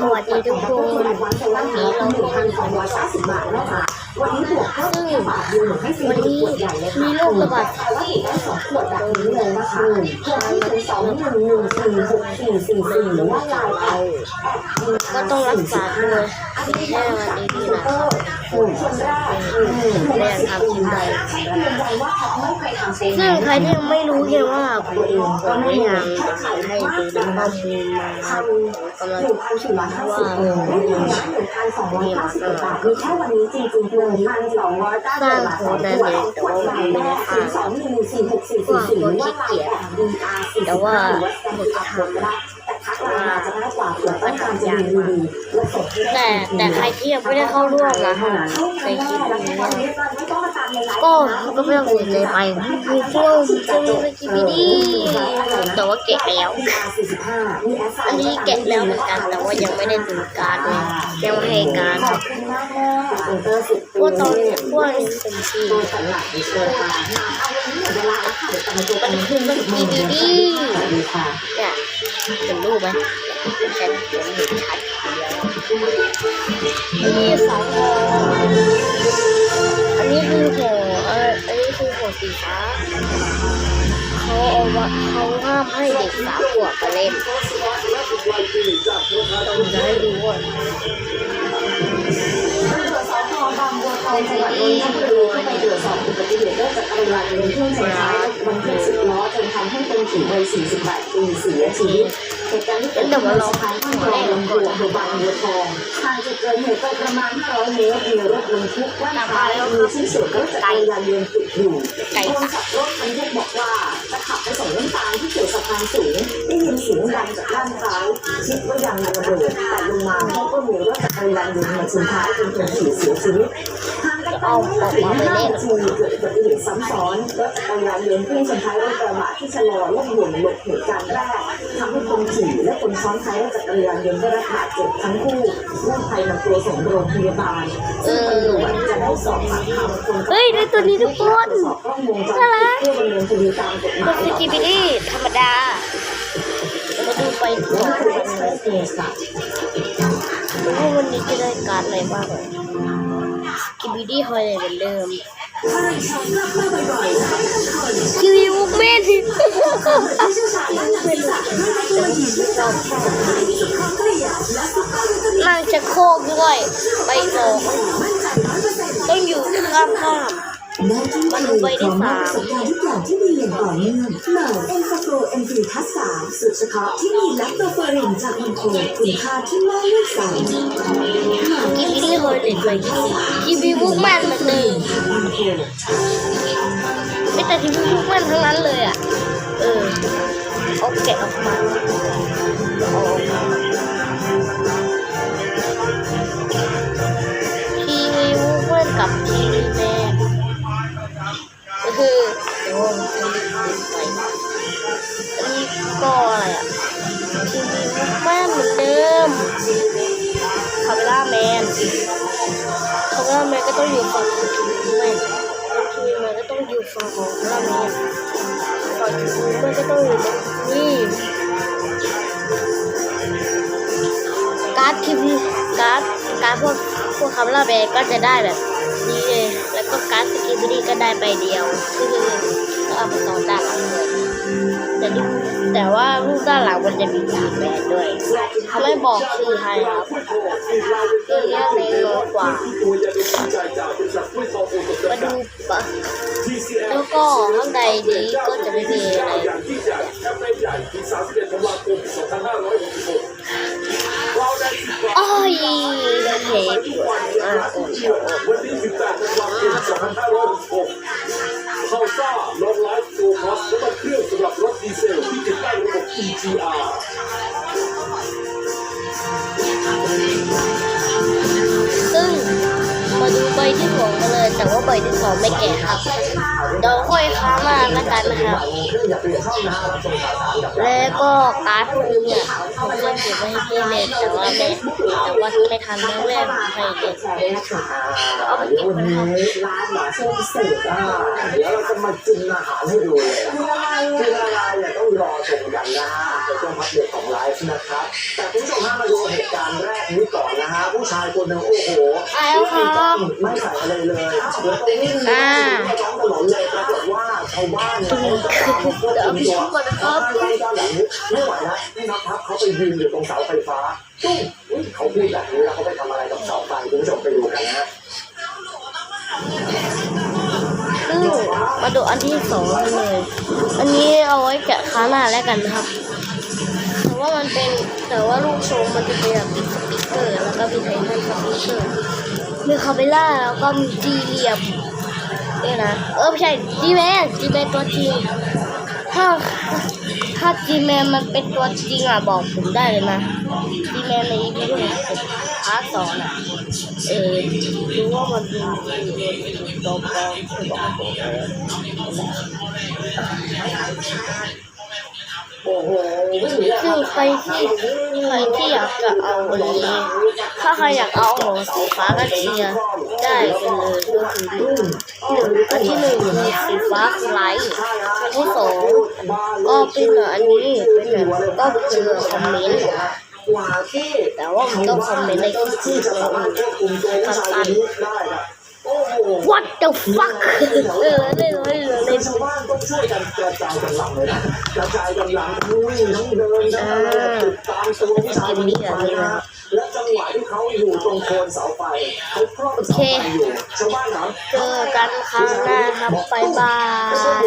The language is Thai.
สวัสดีทุกคนวันนี้เราหนึ่พันสองร้อยเก้าสิบบาทนะคะวันนี้บวกเพิ่มหนึ่งบาทเดียวหนูให้ฟรีวันนี้ขวดใหญ่เลยค่ะมีโรคระบาดแต่ว่าอีกได้สองขวดแบบนี้เลยนะคะขวดที่ถึงสองหนึ่งหนึ่งสี่หกสี่สี่สี่หรือว่าลายไป ก็ต้องรักษาด้วยแค่วันนี้นี่นะคนแรกแม่ทำทีมใดให้ยืนยันว่าเขาไม่เคยทำเซ็นซึ่งใครที่ยังไม่รู้เพียงว่าผมผมได้ทำให้ดูข้อมูลมาครับกำลังหนึ่งพันสี่ร้อยห้าสิบเองไม่มีนะหนึ่งพันสองร้อยเก้าสิบบาทมีแค่วันนี้จริงๆหนึ่งพันสองร้อยเก้าสิบบาทต่อขวดขวดใหญ่แม่ถึงสองหนึ่งสี่หกสี่สี่สี่หรือว่าไลน์แอด DR สี่สิบห้าหรือว่าสแกนจ่าแต่ทักไลน์มาจะได้กว่าเผื่อต้องการจะรีวิวและสดแต่แต่ใครที่ยังไม่ได้เข้าร่วมนะในคลิปนี้ ก็ก็ไม่ต้องเสียใจไปคือช่วงช่วงนี้เป็นคลิปนี้แต่ว่าแกะแล้ว อันนี้แกะแล้วเหมือนกันแต่ว่ายังไม่ได้ดูการดเลยยังไม่ให้การดพวกตอนเนี่ยพวกนี้เป็นที่มันคือมันกีบีดีเนี่ยเป็นรูปไหมแค่ผมเห็นชัดเดียวมีสอง ฟ้าเขาเอาว่าเขาห้ามให้เด็กสามขวบมาเล่นต้องจะให้ดูว่าสพบางบัวทองจังหวัดนนทบุรีเข้าไปตรวจสอบอุบัติเหตุรถจักรยานยนต์พ่วงชนท้ายรถบรรทุกสิบล้อจนทำให้คนขี่วัย48ปีเสียชีวิต เหตุการณ์ที่เกิดขึ้นบนสะพานข้ามคลองลำบัวอำเภอบางบัวทองห่างจากจุดเกิดเหตุไปประมาณ 500 เมตรมีรถบรรทุกด้านซ้ายมีชิ้นส่วนรถจักรยานยนต์ติดอยู่คนตักขับรถบรรทุกบอกว่าจะขับไปส่งน้ำตาลที่เขตสะพานสูงได้ยินเสียงดังจากด้านซ้ายคิดว่ายังระเบิดแต่ลงมาพบว่ามีรถจักรยานยนต์มาชนท้ายจนคนขี่เสียชีวิต ทางกันไปไม่ถึง5นาทีเกิดอุบัติเหตุซ้ำซ้อนรถจักรยานยนต์พุ่งชนท้ายรถกระบะที่ชะลอและหมุนหลบเหตุการณ์แรกทำให้คนขี่และคนซ้อนท้ายรถจักรยานยนต์ได้รับบาดเจ็บทั้งคู่กู้ภัยนำตัวส่งโรงพยาบาลซึ่งตำรวจจะได้สอบปากคำคนเฮ้ยได้ตัวนี้ทุกคนสอบกล้องวงจรปิดเพื่อดำเนินคดีตามกฎหมายคือ GBD ธรรมดาเรามาดูไปก่อนและเป็นเอสเอสค่ะว่าวันนี้จะได้การอะไรบ้าง GBD คอยเลยเหมือนเดิมคิวยูเมนนั่งจะโคกด้วย ไปสองต้องอยู่ข้ามข้าม แม้ที่เคยขอมอบประสารณ์ทุกอย่างที่ดีอย่างต่อเนื่องใหม่เอ็นฟาโกรเอ็มพีทัสสามสูตรเฉพาะที่มีแลคโตเฟอรินจากมันโคคุณค่าที่ไม่เลือกสรรกินที่เฮอร์เด็ดไปทีวีบุ๊กแมนมือนเดิมไม่แต่ทีวีบุ๊กแมนทั้งนั้นเลยอะ เออเอาแกะออกมาเอาออกมาทีวีบุ๊กแมนกับทีวีแม นจะรีบดึงไปอันนี้ก็อะไรอะทีวีบุ๊กแมนเหมือนเดิมคาเมล่าแมนคาเมล่าแมนก็ต้องอยู่ฝั่งทีแมนทีแมนก็ต้องอยู่ฝั่งของคาเมล่าแมนฝั่งทีแมนก็ต้องอยู่ตรงนี้การ์ดทีวีการ์ดการ์ดพวกพวกคาเมล่าแมนก็จะได้แบบนี้เลยแล้วก็การ์ดสกิบดีก็ได้ใบเดียวคือ เอาไปต่อด้านหลังเลยแต่ที่แต่ว่ารูปด้านหลังมันจะมีสามแบรนด์ด้วยไม่บอกชื่อให้ครับตัวนี้เล็กน้อยกว่ามาดูปะแล้วก็ข้างในนี้ก็จะไม่มีอะไรโอ้ยเทปมากกว่าวันที่18ธันวาคม2566เข้าซ่าลอง โฟคัสน้ำมันเครื่องสำหรับรถดีเซลที่ติดตั้งระบบ EGR ซึ่งมาดูใบที่หัว งกันเลยแต่ว่าใบที่สองไม่แก่ครับเดี๋ยวค่อยค้ามาแล้วกันนะครับ แล้วก็การ์ดพวกนี้เนี่ยผมก็เก็บไว้ให้พี่เล่นแต่ว่าแม่แต่ว่าไม่ทันเรื่องแรกให้เล่นเอาไปเก็บนไว้ครับร้านหมาส้มสูตรอะเดี๋ยวเราจะมากินอาหารให้ดูเลยคืออะไรกินอะอะไรเนี่ยต้องรอชมกันนะฮะในช่วงพักเบรกของไลฟ์นะครับแต่คุณผู้ชมฮะมาดู เหตุการณ์แรกผู้ชายคนหนึ่งโอ้โหอ่าแล้วครับไม่ใส่อะไรเลยแล้วก็วิ่งอ่าท้องถนนเลยปรากฏว่าชาวบ้านเนี่ยเขาจะตามควบคุมตัวบ้านไล่เจ้าแบบนี้ไม่ไหวแล้วนี่นะครับเขาไปยืนอยู่ตรงเสาไฟฟ้าตุ้งอุ๊ยเขาพูดแบบนี้แล้วเขาไปทำอะไรกับเสาไฟคุณผู้ชมไปดูกันนะซึ่งมาดูอันที่สองกันเลย อันนี้เอาไว้แกะค้าหน้าแล้วกันนะครับแต่ ว่ามันเป็นแต่ว่ารูปทรงมันจะเป็นแบบสปีกเกอร์ แล้วก็มีไททันสปีกเกอร์มีคาเบล่าแล้วก็มีจีเรียมเนี่ยนะเออไม่ใช่จีแมนจีแมนตัวจริงถ้าถ้าจีแมนมันเป็นตัวจริงอะบอกผมได้เลยนะจีแมนในอีพีที่ผมพาร์ทสองอะเออรู้ว่ามันเป็นตัวปลอมคือบอกผมเลยโอ้โหวิ่งหนีอะ ซึ่งใครที่ใครที่อยากจะเอาอันนี้ถ้าใครอยากเอาหัวสีฟ้าก็เชียร์ได้กันเลยก็คือหนึ่งอันที่หนึ่งคือสีฟ้าไลท์อันที่สองก็เป็นอันนี้เป็นแบบก็คือคอมเมนต์แต่ว่ามันต้องคอมเมนต์ในคลิปที่จะสารถควบคุมตัวผู้ชายคน What the fuck เออเล่นเล่นเล่นชาวบ้านต้องช่วยกันกระจายกำลังเลยนะกระจายกำลังทั้งวิ่งทั้งเดินทั้งอะไรติดตามตัวผู้ชายคนนี้ไปนะและจังหวะที่เขาอยู่ตรงโคนเสาไฟเขาครอบเสาไฟอยู่ชาวบ้านถามเจอกันครั้งหน้าครับบ๊ายบาย